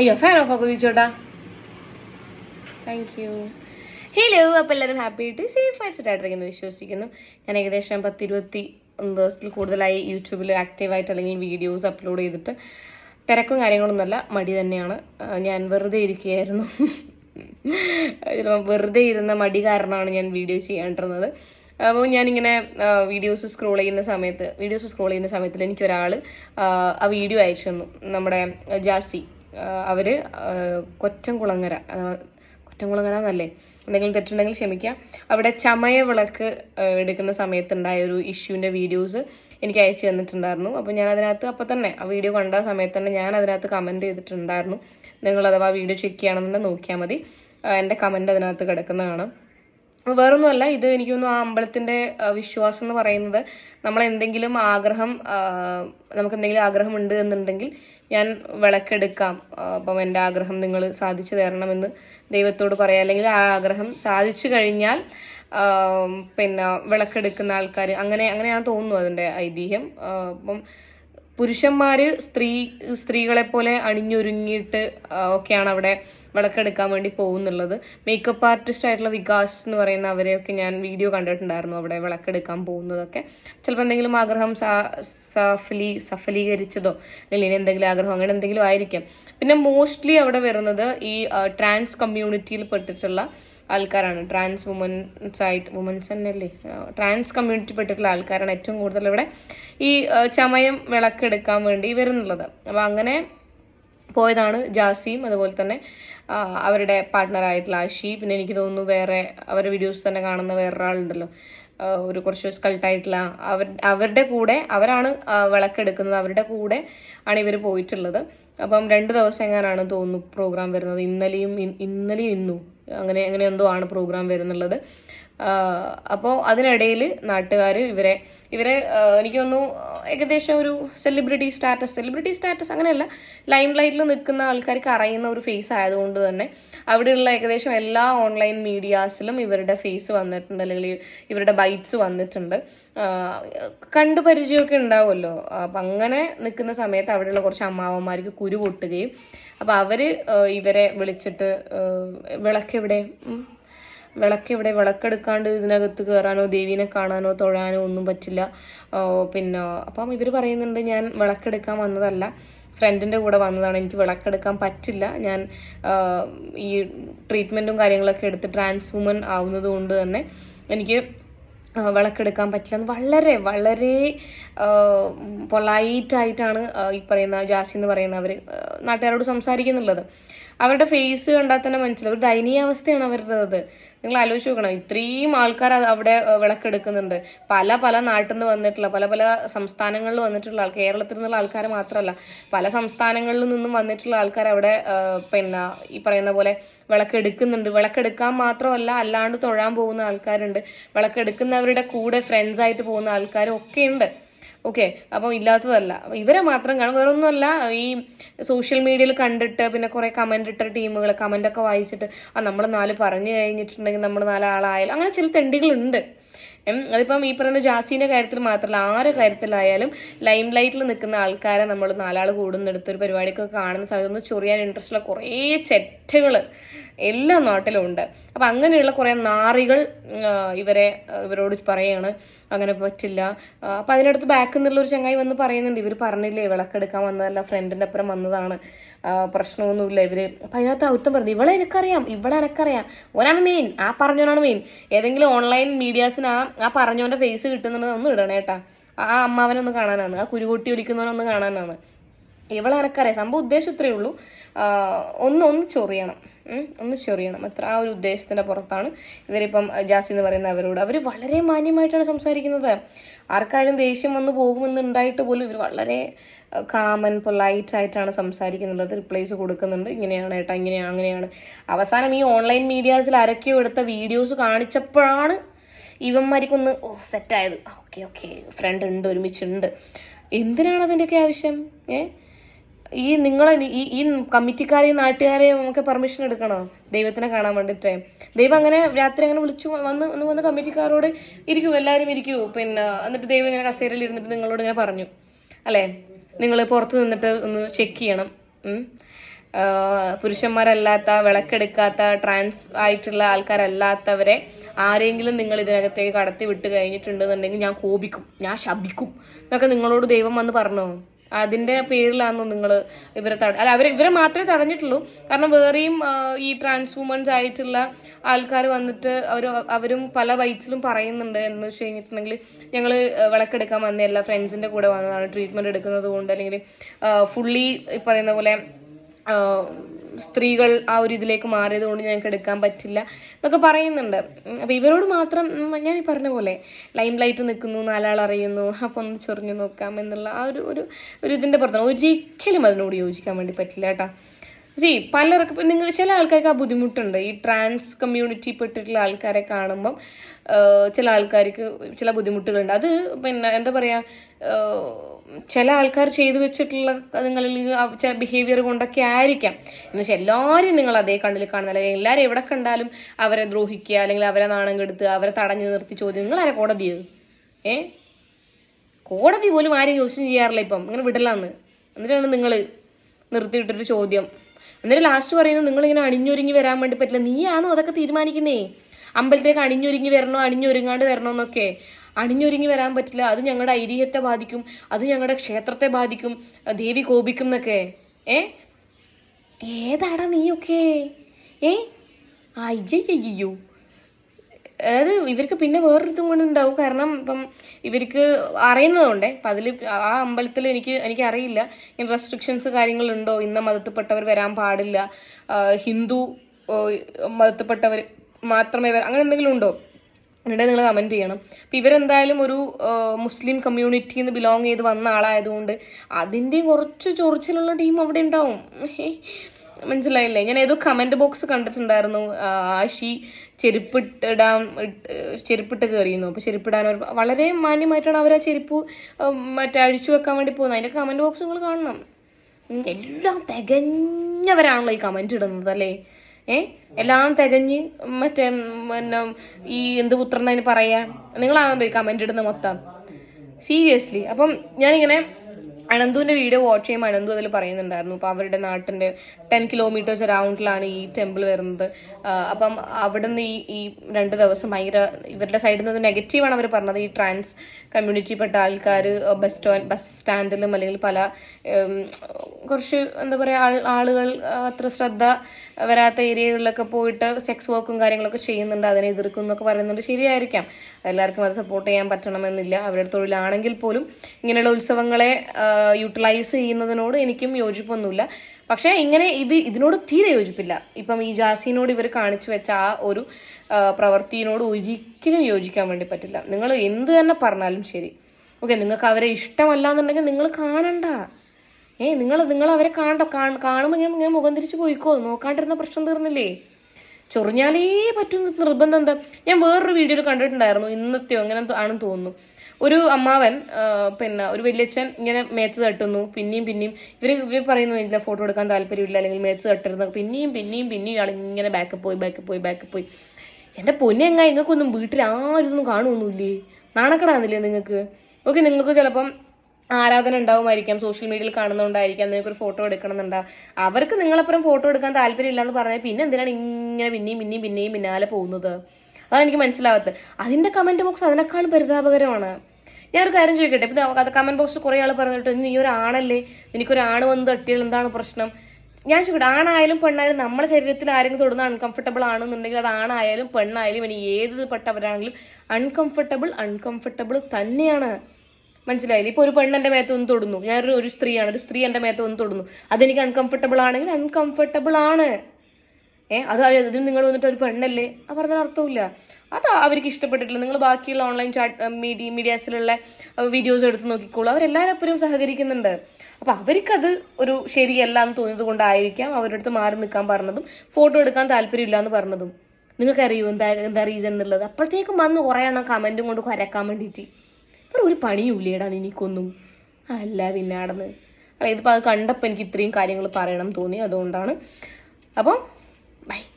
അയ്യോ fan off ആക്കോ ചോട്ടാ താങ്ക് യു ഹലോ അപ്പോൾ എല്ലാവരും ഹാപ്പി ആയിട്ട് സേഫ് ആയിട്ട് സെറ്റ് ആയിട്ടിരിക്കുന്നു വിശ്വസിക്കുന്നു. ഞാൻ ഏകദേശം പത്തിരുപത്തി ഒന്ന് ദിവസത്തിൽ കൂടുതലായി യൂട്യൂബിൽ ആക്റ്റീവായിട്ട് അല്ലെങ്കിൽ വീഡിയോസ് അപ്ലോഡ് ചെയ്തിട്ട് തിരക്കും കാര്യങ്ങളൊന്നുമല്ല മടി തന്നെയാണ്. ഞാൻ വെറുതെ ഇരിക്കുകയായിരുന്നു. വെറുതെ ഇരുന്ന മടി കാരണമാണ് ഞാൻ വീഡിയോ ചെയ്യാണ്ടിരുന്നത്. അപ്പോൾ ഞാനിങ്ങനെ വീഡിയോസ് സ്ക്രോൾ ചെയ്യുന്ന സമയത്ത് വീഡിയോസ് സ്ക്രോൾ ചെയ്യുന്ന സമയത്തിൽ എനിക്കൊരാൾ ആ വീഡിയോ അയച്ചു തന്നു. നമ്മുടെ ജാസി. ആ, കൊറ്റംകുളങ്ങര കുറ്റംകുളങ്ങര എന്നല്ലേ? എന്തെങ്കിലും തെറ്റുണ്ടെങ്കിൽ ക്ഷമിക്കാം. അവിടെ ചമയ വിളക്ക് എടുക്കുന്ന സമയത്തുണ്ടായ ഒരു ഇഷ്യൂവിന്റെ വീഡിയോസ് എനിക്ക് അയച്ചു തന്നിട്ടുണ്ടായിരുന്നു. അപ്പോൾ ഞാൻ അതിനകത്ത് അപ്പോൾ തന്നെ ആ വീഡിയോ കണ്ട സമയത്ത് തന്നെ ഞാൻ അതിനകത്ത് കമന്റ് ചെയ്തിട്ടുണ്ടായിരുന്നു. നിങ്ങൾ അഥവാ വീഡിയോ ചെക്ക് ചെയ്യണമെന്നുണ്ടെങ്കിൽ നോക്കിയാൽ മതി. എന്റെ കമന്റ് അതിനകത്ത് കിടക്കുന്നതാണ് വേറൊന്നുമല്ല ഇത് എനിക്ക് ആ അമ്പലത്തിന്റെ വിശ്വാസം എന്ന് പറയുന്നത് നമ്മൾ എന്തെങ്കിലും ആഗ്രഹം നമുക്ക് എന്തെങ്കിലും ആഗ്രഹം ഉണ്ട് എന്നുണ്ടെങ്കിൽ ഞാൻ വിളക്കെടുക്കാം. അപ്പം എന്റെ ആഗ്രഹം നിങ്ങൾ സാധിച്ചു തരണമെന്ന് ദൈവത്തോട് പറയാം. അല്ലെങ്കിൽ ആ ആഗ്രഹം സാധിച്ചു കഴിഞ്ഞാൽ പിന്നെ വിളക്കെടുക്കുന്ന ആൾക്കാർ അങ്ങനെ അങ്ങനെയാണ് തോന്നുന്നു അതിന്റെ ഐതിഹ്യം. അപ്പം പുരുഷന്മാര് സ്ത്രീ സ്ത്രീകളെ പോലെ അണിഞ്ഞൊരുങ്ങിയിട്ട് ഒക്കെയാണ് അവിടെ വിളക്കെടുക്കാൻ വേണ്ടി പോകുന്നുള്ളത്. മേക്കപ്പ് ആർട്ടിസ്റ്റ് ആയിട്ടുള്ള വികാസ് എന്ന് പറയുന്ന അവരെയൊക്കെ ഞാൻ വീഡിയോ കണ്ടിട്ടുണ്ടായിരുന്നു അവിടെ വിളക്കെടുക്കാൻ പോകുന്നതൊക്കെ. ചിലപ്പോൾ എന്തെങ്കിലും ആഗ്രഹം സഫലീ സഫലീകരിച്ചതോ അല്ലെങ്കിൽ എന്തെങ്കിലും ആഗ്രഹം അങ്ങനെ എന്തെങ്കിലും ആയിരിക്കാം. പിന്നെ മോസ്റ്റ്ലി അവിടെ വരുന്നത് ഈ ട്രാൻസ് കമ്മ്യൂണിറ്റിയിൽ പെട്ടിട്ടുള്ള ആൾക്കാരാണ്. ട്രാൻസ് വുമൻസ് ആയിട്ട് വുമൻസ് തന്നെയല്ലേ? ട്രാൻസ് കമ്മ്യൂണിറ്റി പെട്ടിട്ടുള്ള ആൾക്കാരാണ് ഏറ്റവും കൂടുതൽ ഇവിടെ ഈ ചമയം വിളക്കെടുക്കാൻ വേണ്ടി വരുന്നുള്ളത്. അപ്പോൾ അങ്ങനെ പോയതാണ് ജാസിയും അതുപോലെ തന്നെ അവരുടെ പാർട്ട്ണറായിട്ടുള്ള ആഷി പിന്നെ എനിക്ക് തോന്നുന്നു വേറെ അവരുടെ വീഡിയോസ് തന്നെ കാണുന്ന വേറൊരാളുണ്ടല്ലോ. ഒരു കുറച്ച് സ്കൾട്ടായിട്ടുള്ള അവർ അവരുടെ കൂടെ അവരാണ് വിളക്കെടുക്കുന്നത്. അവരുടെ കൂടെ ആണ് ഇവർ പോയിട്ടുള്ളത്. അപ്പം രണ്ട് ദിവസം എങ്ങാനാണ് തോന്നുന്നു പ്രോഗ്രാം വരുന്നത്. ഇന്നലെയും ഇന്നലെയും ഇന്നും. അങ്ങനെ അങ്ങനെ എന്തോ ആണ് പ്രോഗ്രാം വരുന്നുള്ളത്. അപ്പോൾ അതിനിടയിൽ നാട്ടുകാർ ഇവരെ ഇവരെ എനിക്ക് തോന്നുന്നു ഏകദേശം ഒരു സെലിബ്രിറ്റി സ്റ്റാറ്റസ് സെലിബ്രിറ്റി സ്റ്റാറ്റസ് അങ്ങനെയല്ല ലൈം ലൈറ്റിൽ നിൽക്കുന്ന ആൾക്കാർക്ക് അറിയുന്ന ഒരു ഫേസ് ആയതുകൊണ്ട് തന്നെ അവിടെയുള്ള ഏകദേശം എല്ലാ ഓൺലൈൻ മീഡിയാസിലും ഇവരുടെ ഫേസ് വന്നിട്ടുണ്ട് അല്ലെങ്കിൽ ഇവരുടെ ബൈറ്റ്സ് വന്നിട്ടുണ്ട്. കണ്ടു പരിചയമൊക്കെ ഉണ്ടാവുമല്ലോ. അപ്പം അങ്ങനെ നിൽക്കുന്ന സമയത്ത് അവിടെയുള്ള കുറച്ച് അമ്മാവന്മാർക്ക് കുരു പൊട്ടുകയും അപ്പം അവർ ഇവരെ വിളിച്ചിട്ട് വിളക്കെവിടെ? ഉം, വിളക്കെവിടെ വിളക്കെടുക്കാണ്ട് ഇതിനകത്ത് കയറാനോ ദേവീനെ കാണാനോ തൊഴാനോ ഒന്നും പറ്റില്ല. പിന്നെ അപ്പം ഇവർ പറയുന്നുണ്ട് ഞാൻ വിളക്കെടുക്കാൻ വന്നതല്ല. ഫ്രണ്ടിന്റെ കൂടെ വന്നതാണ്. എനിക്ക് വിളക്കെടുക്കാൻ പറ്റില്ല. ഞാൻ ഈ ട്രീറ്റ്മെന്റും കാര്യങ്ങളൊക്കെ എടുത്ത് ട്രാൻസ് വുമൻ ആവുന്നത് കൊണ്ട് തന്നെ എനിക്ക് വിളക്കെടുക്കാൻ പറ്റില്ല എന്ന് വളരെ വളരെ പൊളൈറ്റായിട്ടാണ് ഈ പറയുന്ന ജാസി എന്ന് പറയുന്ന അവർ നാട്ടുകാരോട് സംസാരിക്കുന്നുള്ളത്. അവരുടെ ഫേസ് കണ്ടാൽ തന്നെ മനസ്സിലാവും. ഒരു ദയനീയ അവസ്ഥയാണ് അവരുടെ അത്. നിങ്ങൾ ആലോചിച്ച് നോക്കണം. ഇത്രയും ആൾക്കാർ അവിടെ വിളക്കെടുക്കുന്നുണ്ട്. പല പല നാട്ടിൽ നിന്ന് വന്നിട്ടുള്ള പല പല സംസ്ഥാനങ്ങളിൽ വന്നിട്ടുള്ള ആൾ കേരളത്തിൽ നിന്നുള്ള ആൾക്കാർ മാത്രമല്ല പല സംസ്ഥാനങ്ങളിൽ നിന്നും വന്നിട്ടുള്ള ആൾക്കാർ അവിടെ പിന്നെ ഈ പറയുന്ന പോലെ വിളക്കെടുക്കുന്നുണ്ട്. വിളക്കെടുക്കാൻ മാത്രമല്ല അല്ലാണ്ട് തൊഴാൻ പോകുന്ന ആൾക്കാരുണ്ട്. വിളക്കെടുക്കുന്നവരുടെ കൂടെ ഫ്രണ്ട്സ് ആയിട്ട് പോകുന്ന ആൾക്കാരും ഒക്കെ ഉണ്ട്. ഓക്കെ അപ്പോൾ ഇല്ലാത്തതല്ല. ഇവരെ മാത്രം കാണും. വേറെ ഒന്നുമല്ല ഈ സോഷ്യൽ മീഡിയയിൽ കണ്ടിട്ട് പിന്നെ കുറേ കമന്റ് ഇട്ട ടീമുകൾ കമന്റൊക്കെ വായിച്ചിട്ട് ആ നമ്മൾ നാല് പറഞ്ഞു കഴിഞ്ഞിട്ടുണ്ടെങ്കിൽ നമ്മൾ നാലാളായാലും അങ്ങനെ ചില തെണ്ടികളുണ്ട്. അതിപ്പം ഈ പറയുന്ന ജാസിന്റെ കാര്യത്തിൽ മാത്രമല്ല ആരെ കാര്യത്തിലായാലും ലൈം ലൈറ്റിൽ നിൽക്കുന്ന ആൾക്കാരെ നമ്മൾ നാലാൾ കൂടുന്നെടുത്ത് ഒരു പരിപാടിയൊക്കെ കാണുന്ന സമയത്ത് ഒന്ന് ചൊറിയാൻ ഇൻട്രസ്റ്റുള്ള കുറേ ചെറ്റകൾ എല്ലാ നാട്ടിലും ഉണ്ട് അപ്പം അങ്ങനെയുള്ള കുറേ നാറികൾ ഇവരെ ഇവരോട് പറയാണ്. അങ്ങനെ പറ്റില്ല. അപ്പം അതിനടുത്ത് ബാക്കിൽ നിന്നുള്ള ഒരു ചങ്ങായി വന്ന് പറയുന്നുണ്ട് ഇവർ പറഞ്ഞില്ലേ വിളക്കെടുക്കാൻ വന്നതല്ല ഫ്രണ്ടിന്റെ അപ്പുറം വന്നതാണ്. പ്രശ്നമൊന്നുമില്ല ഇവർ. അപ്പം അതിനകത്ത് അവിടുത്തെ പറഞ്ഞു ഇവളെ എനിക്കറിയാം ഇവളെ എനിക്കറിയാം. ഓനാണ് മെയിൻ ആ പറഞ്ഞവനാണ് മെയിൻ ഏതെങ്കിലും ഓൺലൈൻ മീഡിയാസിന് ആ ആ പറഞ്ഞവന്റെ ഫേസ് കിട്ടുന്നുണ്ടെന്ന് ഒന്ന് ഇടണേ കേട്ടാ ആ അമ്മാവനൊന്ന് കാണാനാണ് ആ കുരുകൊട്ടി ഒലിക്കുന്നവനൊന്ന് കാണാനാണ് ഇവളെ എനക്കറിയാം. സംഭവം ഉദ്ദേശം ഇത്രയേ ഉള്ളൂ. ഒന്ന് ഒന്ന് ചൊറിയണം. ഒന്ന് ചൊറിയണം. അത്ര ആ ഒരു ഉദ്ദേശത്തിന്റെ പുറത്താണ് ഇവരിപ്പം ജാസി എന്ന് പറയുന്ന അവരോട്. അവർ വളരെ മാന്യമായിട്ടാണ് സംസാരിക്കുന്നത്. ആർക്കായാലും ദേഷ്യം വന്ന് പോകുമെന്ന് ഉണ്ടായിട്ട് പോലും ഇവർ വളരെ കാമൻ പൊലൈറ്റ് ആയിട്ടാണ് സംസാരിക്കുന്നുള്ളത് റിപ്ലൈസ് കൊടുക്കുന്നുണ്ട്. ഇങ്ങനെയാണ് ഏട്ടാ ഇങ്ങനെയാണ് അങ്ങനെയാണ്. അവസാനം ഈ ഓൺലൈൻ മീഡിയാസിൽ ആരൊക്കെയോ എടുത്ത വീഡിയോസ് കാണിച്ചപ്പോഴാണ് ഇവന്മാർക്കൊന്ന് ഓ സെറ്റായത് ഓക്കെ ഓക്കെ ഫ്രണ്ട് ഉണ്ട് ഒരുമിച്ചുണ്ട്. എന്തിനാണ് അതിന്റെയൊക്കെ ആവശ്യം? ഏ? ഈ നിങ്ങളെ ഈ ഈ കമ്മിറ്റിക്കാരെയും നാട്ടുകാരെയും ഒക്കെ പെർമിഷൻ എടുക്കണോ? ദൈവത്തിനെ കാണാൻ വേണ്ടിയിട്ട് ദൈവം അങ്ങനെ രാത്രി അങ്ങനെ വിളിച്ചു വന്ന് ഒന്ന് വന്ന് കമ്മിറ്റിക്കാരോട് ഇരിക്കൂ എല്ലാവരും ഇരിക്കൂ. പിന്നെ എന്നിട്ട് ദൈവം ഇങ്ങനെ കസേരയിൽ ഇരുന്നിട്ട് നിങ്ങളോട് ഇങ്ങനെ പറഞ്ഞു. അല്ലേ? നിങ്ങൾ പുറത്ത് നിന്നിട്ട് ഒന്ന് ചെക്ക് ചെയ്യണം. പുരുഷന്മാരല്ലാത്ത വിളക്കെടുക്കാത്ത ട്രാൻസ് ആയിട്ടുള്ള ആൾക്കാരല്ലാത്തവരെ ആരെങ്കിലും നിങ്ങൾ ഇതിനകത്തേക്ക് കടത്തി വിട്ട് കഴിഞ്ഞിട്ടുണ്ടെന്നുണ്ടെങ്കിൽ ഞാൻ കോപിക്കും. ഞാൻ ശപിക്കും. എന്നൊക്കെ നിങ്ങളോട് ദൈവം വന്ന് പറഞ്ഞോ? അതിന്റെ പേരിലാണോ നിങ്ങൾ ഇവരെ തട അല്ല അവരെ ഇവരെ മാത്രമേ തടഞ്ഞിട്ടുള്ളൂ. കാരണം വേറെയും ഈ ട്രാൻസ് വുമൻസ് ആയിട്ടുള്ള ആൾക്കാർ വന്നിട്ട് അവർ അവരും പല വൈറ്റ്സിലും പറയുന്നുണ്ട് എന്ന് വെച്ച് കഴിഞ്ഞിട്ടുണ്ടെങ്കിൽ ഞങ്ങൾ വിളക്കെടുക്കാൻ വന്നതല്ല ഫ്രണ്ട്സിന്റെ കൂടെ വന്നതാണ്. ട്രീറ്റ്മെന്റ് എടുക്കുന്നത് കൊണ്ട് അല്ലെങ്കിൽ ഫുള്ളി പറയുന്ന പോലെ സ്ത്രീകൾ ആ ഒരു ഇതിലേക്ക് മാറിയത് കൊണ്ട് ഞങ്ങൾക്ക് എടുക്കാൻ പറ്റില്ല എന്നൊക്കെ പറയുന്നുണ്ട്. അപ്പോൾ അപ്പൊ ഇവരോട് മാത്രം ഞാൻ ഈ പറഞ്ഞ പോലെ ലൈം ലൈറ്റ് നിൽക്കുന്നു നാലാൾ അറിയുന്നു അപ്പൊ ഒന്ന് ചൊറിഞ്ഞു നോക്കാം എന്നുള്ള ആ ഒരു ഒരു ഇതിന്റെ പുറത്താണ്. ഒരിക്കലും അതിനോട് യോജിക്കാൻ വേണ്ടി പറ്റില്ല കേട്ടോ. ജി പലർക്കും നിങ്ങൾ ചില ആൾക്കാർക്ക് ആ ബുദ്ധിമുട്ടുണ്ട്. ഈ ട്രാൻസ് കമ്മ്യൂണിറ്റി പെട്ടിട്ടുള്ള ആൾക്കാരെ കാണുമ്പം ചില ആൾക്കാർക്ക് ചില ബുദ്ധിമുട്ടുകളുണ്ട്. അത് പിന്നെ എന്താ പറയാ ചില ആൾക്കാർ ചെയ്തു വെച്ചിട്ടുള്ള നിങ്ങളിൽ ബിഹേവിയർ കൊണ്ടൊക്കെ ആയിരിക്കാം. എന്ന് വെച്ചാൽ എല്ലാവരും നിങ്ങൾ അതേ കണ്ണിൽ കാണുന്ന അല്ലെങ്കിൽ എല്ലാവരും എവിടെ കണ്ടാലും അവരെ ദ്രോഹിക്കുക അല്ലെങ്കിൽ അവരെ നാണം കെടുത്തുക അവരെ തടഞ്ഞു നിർത്തി ചോദ്യം. നിങ്ങൾ ആരെ കോടതി? ഏ? കോടതി പോലും ആരും ചോദ്യം ചെയ്യാറില്ല ഇപ്പം. ഇങ്ങനെ വിടലാന്ന്. എന്നിട്ടാണ് നിങ്ങൾ നിർത്തിയിട്ടൊരു ചോദ്യം. എന്നിട്ട് ലാസ്റ്റ് പറയുന്നത് നിങ്ങളിങ്ങനെ അണിഞ്ഞൊരുങ്ങി വരാൻ വേണ്ടി പറ്റില്ല. നീയാണോ അതൊക്കെ തീരുമാനിക്കുന്നേ? അമ്പലത്തിലേക്ക് അണിഞ്ഞൊരുങ്ങി വരണോ അണിഞ്ഞൊരുങ്ങാണ്ട് വരണോ എന്നൊക്കെ. അണിഞ്ഞൊരുങ്ങി വരാൻ പറ്റില്ല. അത് ഞങ്ങളുടെ ഐതിഹ്യത്തെ ബാധിക്കും. അത് ഞങ്ങളുടെ ക്ഷേത്രത്തെ ബാധിക്കും. ദേവി കോപിക്കും എന്നൊക്കെ. ഏ? ഏതാടാ നീയൊക്കെ? ഏ? അയ്യോ അതായത് ഇവർക്ക് പിന്നെ വേറൊരിതും കൊണ്ട് ഉണ്ടാവും. കാരണം ഇപ്പം ഇവർക്ക് അറിയുന്നതുകൊണ്ടേ അപ്പം അതിൽ ആ അമ്പലത്തിൽ എനിക്ക് എനിക്ക് അറിയില്ല ഇങ്ങനെ റെസ്ട്രിക്ഷൻസ് കാര്യങ്ങളുണ്ടോ? ഇന്ന മതത്തിൽപ്പെട്ടവർ വരാൻ പാടില്ല. ഹിന്ദു മതത്തിൽപ്പെട്ടവർ മാത്രമേ വരാ അങ്ങനെ എന്തെങ്കിലും ഉണ്ടോ? എന്നിട്ട് നിങ്ങൾ കമന്റ് ചെയ്യണം. അപ്പം ഇവരെന്തായാലും ഒരു മുസ്ലിം കമ്മ്യൂണിറ്റിയിൽ നിന്ന് ബിലോങ് ചെയ്ത് വന്ന ആളായതുകൊണ്ട് അതിന്റെ കുറച്ച് ചൊറിച്ചിലുള്ള ടീം അവിടെ ഉണ്ടാവും. മനസ്സിലായില്ലേ? ഞാൻ ഏതോ കമന്റ് ബോക്സ് കണ്ടിട്ടുണ്ടായിരുന്നു. ആഷി ചെരുപ്പിട്ടിടാൻ ചെരുപ്പിട്ട് കയറിയിരുന്നു അപ്പോൾ ചെരുപ്പിടാൻ വളരെ മാന്യമായിട്ടാണ് അവർ ആ ചെരുപ്പ് മറ്റേ അഴിച്ചു വെക്കാൻ വേണ്ടി പോകുന്നത്. അതിന്റെ കമന്റ് ബോക്സ് നിങ്ങൾ കാണണം. എല്ലാം തികഞ്ഞവരാണല്ലോ ഈ കമന്റ് ഇടുന്നത് അല്ലേ? ഏ? എല്ലാം തികഞ്ഞ് മറ്റേ പിന്നെ ഈ എന്ത് പുത്രൻ അതിന് പറയാ നിങ്ങളാണല്ലോ ഈ കമന്റ് ഇടുന്ന മൊത്തം. സീരിയസ്ലി അപ്പം ഞാനിങ്ങനെ അനന്തുവിന്റെ വീഡിയോ വാച്ച് ചെയ്യുമ്പോൾ അനന്തു അതിൽ പറയുന്നുണ്ടായിരുന്നു അപ്പോൾ അവരുടെ നാട്ടിന്റെ ടെൻ കിലോമീറ്റേഴ്സ് അറൗണ്ടിലാണ് ഈ ടെമ്പിൾ വരുന്നത്. അപ്പം അവിടെ നിന്ന് ഈ ഈ രണ്ട് ദിവസം ഭയങ്കര ഇവരുടെ സൈഡിൽ നിന്ന് നെഗറ്റീവാണ് അവർ പറഞ്ഞത്. ഈ ട്രാൻസ് കമ്മ്യൂണിറ്റിപ്പെട്ട ആൾക്കാർ ബസ് സ്റ്റാൻഡ് ബസ് സ്റ്റാൻഡിലും അല്ലെങ്കിൽ പല കുറച്ച് എന്താ പറയുക ആളുകൾ അത്ര ശ്രദ്ധ വരാത്ത ഏരിയകളിലൊക്കെ പോയിട്ട് സെക്സ് വർക്കും കാര്യങ്ങളൊക്കെ ചെയ്യുന്നുണ്ട് അതിനെ എതിർക്കും എന്നൊക്കെ പറയുന്നുണ്ട്. ശരിയായിരിക്കാം. എല്ലാവർക്കും അത് സപ്പോർട്ട് ചെയ്യാൻ പറ്റണമെന്നില്ല. അവരുടെ തൊഴിലാണെങ്കിൽ പോലും ഇങ്ങനെയുള്ള ഉത്സവങ്ങളെ യൂട്ടിലൈസ് ചെയ്യുന്നതിനോട് എനിക്കും യോജിപ്പൊന്നുമില്ല. പക്ഷേ ഇങ്ങനെ ഇത് ഇതിനോട് തീരെ യോജിപ്പില്ല. ഇപ്പം ഈ ജാസിനോട് ഇവർ കാണിച്ചു വെച്ച ആ ഒരു ആ, പ്രവൃത്തിയോട് ഒരിക്കലും യോജിക്കാൻ വേണ്ടി പറ്റില്ല. നിങ്ങൾ എന്ത് തന്നെ പറഞ്ഞാലും ശരി. ഓക്കെ നിങ്ങൾക്ക് അവരെ ഇഷ്ടമല്ല എന്നുണ്ടെങ്കിൽ നിങ്ങൾ കാണണ്ട. ഏ നിങ്ങൾ നിങ്ങൾ അവരെ കാണണ്ട. കാണ്- കാണുമ്പോൾ ഞാൻ ഇങ്ങനെ മുഖം തിരിച്ച് പോയിക്കോ? നോക്കാണ്ടിരുന്ന പ്രശ്നം തീർന്നില്ലേ? ചൊറിഞ്ഞാലേ പറ്റുന്ന നിർബന്ധം എന്താ? ഞാൻ വേറൊരു വീഡിയോയിൽ കണ്ടിട്ടുണ്ടായിരുന്നു. ഇന്നത്തെയോ അങ്ങനെ ആണെന്ന് തോന്നുന്നു. ഒരു അമ്മാവൻ പിന്നെ ഒരു വല്യച്ഛൻ ഇങ്ങനെ മേത്ത് തട്ടുന്നു. പിന്നെയും പിന്നെയും ഇവർ ഇവർ പറയുന്നു ഇല്ല ഫോട്ടോ എടുക്കാൻ താല്പര്യമില്ല അല്ലെങ്കിൽ മേത്ത് തട്ടരുത്. പിന്നെയും പിന്നെയും പിന്നെയും ഇയാൾ ഇങ്ങനെ ബാക്കപ്പ് പോയി ബാക്കപ്പ് പോയി ബാക്കപ്പ് പോയി. എന്റെ പൊന്നെ എങ്ങാ നിങ്ങൾക്കൊന്നും വീട്ടിൽ ആരും ഒന്നും കാണുമൊന്നുമില്ലേ നാണക്കടാന്നില്ലേ നിങ്ങൾക്ക്? ഓക്കെ നിങ്ങൾക്ക് ചിലപ്പം ആരാധന ഉണ്ടാവുമായിരിക്കാം സോഷ്യൽ മീഡിയയിൽ കാണുന്നതുകൊണ്ടായിരിക്കാം നിങ്ങൾക്ക് ഒരു ഫോട്ടോ എടുക്കണമെന്നുണ്ടാവും അവർക്ക് നിങ്ങളപ്പുറം ഫോട്ടോ എടുക്കാൻ താല്പര്യമില്ല എന്ന് പറഞ്ഞാൽ പിന്നെ എന്തിനാണ് ഇങ്ങനെ പിന്നെയും പിന്നെയും പിന്നെയും പിന്നാലെ പോകുന്നത്? അതാണ് എനിക്ക് മനസ്സിലാവാത്തത്. അതിന്റെ കമന്റ് ബോക്സ് അതിനേക്കാൾ പരിതാപകരമാണ്. ഞാനൊരു കാര്യം ചോദിക്കട്ടെ? ഇപ്പം അത് കമന്റ് ബോക്സിൽ കുറേ ആൾ പറഞ്ഞിട്ട് നീ ഒരു ആണല്ലേ നിനക്കൊരു ആണ് വന്ന് തട്ടിയാൽ എന്താണ് പ്രശ്നം? ഞാൻ ചോദിക്കട്ടെ ആണായാലും പെണ്ണായാലും നമ്മുടെ ശരീരത്തിൽ ആരെങ്കിലും തൊടുന്ന അൺകംഫർട്ടബിൾ ആണെന്നുണ്ടെങ്കിൽ അത് ആണായാലും പെണ്ണായാലും ഇനി ഏത് പെട്ടവരാണെങ്കിലും അൺകംഫർട്ടബിൾ അൺകംഫർട്ടബിൾ തന്നെയാണ്. മനസ്സിലായില്ലേ? ഇപ്പോൾ ഒരു പെണ്ണ് എന്റെ മേത്ത് ഒന്ന് തൊടുന്നു. ഞാനൊരു ഒരു സ്ത്രീയാണ് ഒരു സ്ത്രീ എന്റെ മേത്ത് ഒന്ന് തൊടുന്നു. അതെനിക്ക് അൺകംഫർട്ടബിൾ ആണെങ്കിൽ അൺകംഫർട്ടബിൾ ആണ്. ഏ അത് അതിന് നിങ്ങൾ വന്നിട്ട് ഒരു പെണ്ണല്ലേ? ആ പറഞ്ഞ അർത്ഥമില്ല അത് അവർക്ക് ഇഷ്ടപ്പെട്ടിട്ടില്ല. നിങ്ങൾ ബാക്കിയുള്ള ഓൺലൈൻ ചാറ്റ് മീഡിയ മീഡിയാസിലുള്ള വീഡിയോസ് എടുത്ത് നോക്കിക്കോളൂ. അവരെല്ലാവരും സഹകരിക്കുന്നുണ്ട്. അപ്പൊ അവർക്കത് ഒരു ശരിയല്ല എന്ന് തോന്നിയത് കൊണ്ടായിരിക്കാം അവരുടെ അടുത്ത് മാറി നിൽക്കാൻ പറഞ്ഞതും ഫോട്ടോ എടുക്കാൻ താല്പര്യമില്ല എന്ന് പറഞ്ഞതും. നിങ്ങൾക്കറിയോ എന്താ എന്താ റീസൺ എന്നുള്ളത്? അപ്പോഴത്തേക്കും വന്ന് കുറേ എണ്ണം കമന്റും കൊണ്ട് കുരക്കാൻ വേണ്ടിയിട്ട്. ഇപ്പം ഒരു പണിയൂല്ലേടാ എനിക്കൊന്നും അല്ല പിന്നെ അല്ല ഇതിപ്പോൾ അത് കണ്ടപ്പോൾ എനിക്ക് ഇത്രയും കാര്യങ്ങൾ പറയണം തോന്നി. അതുകൊണ്ടാണ്. അപ്പം Bye.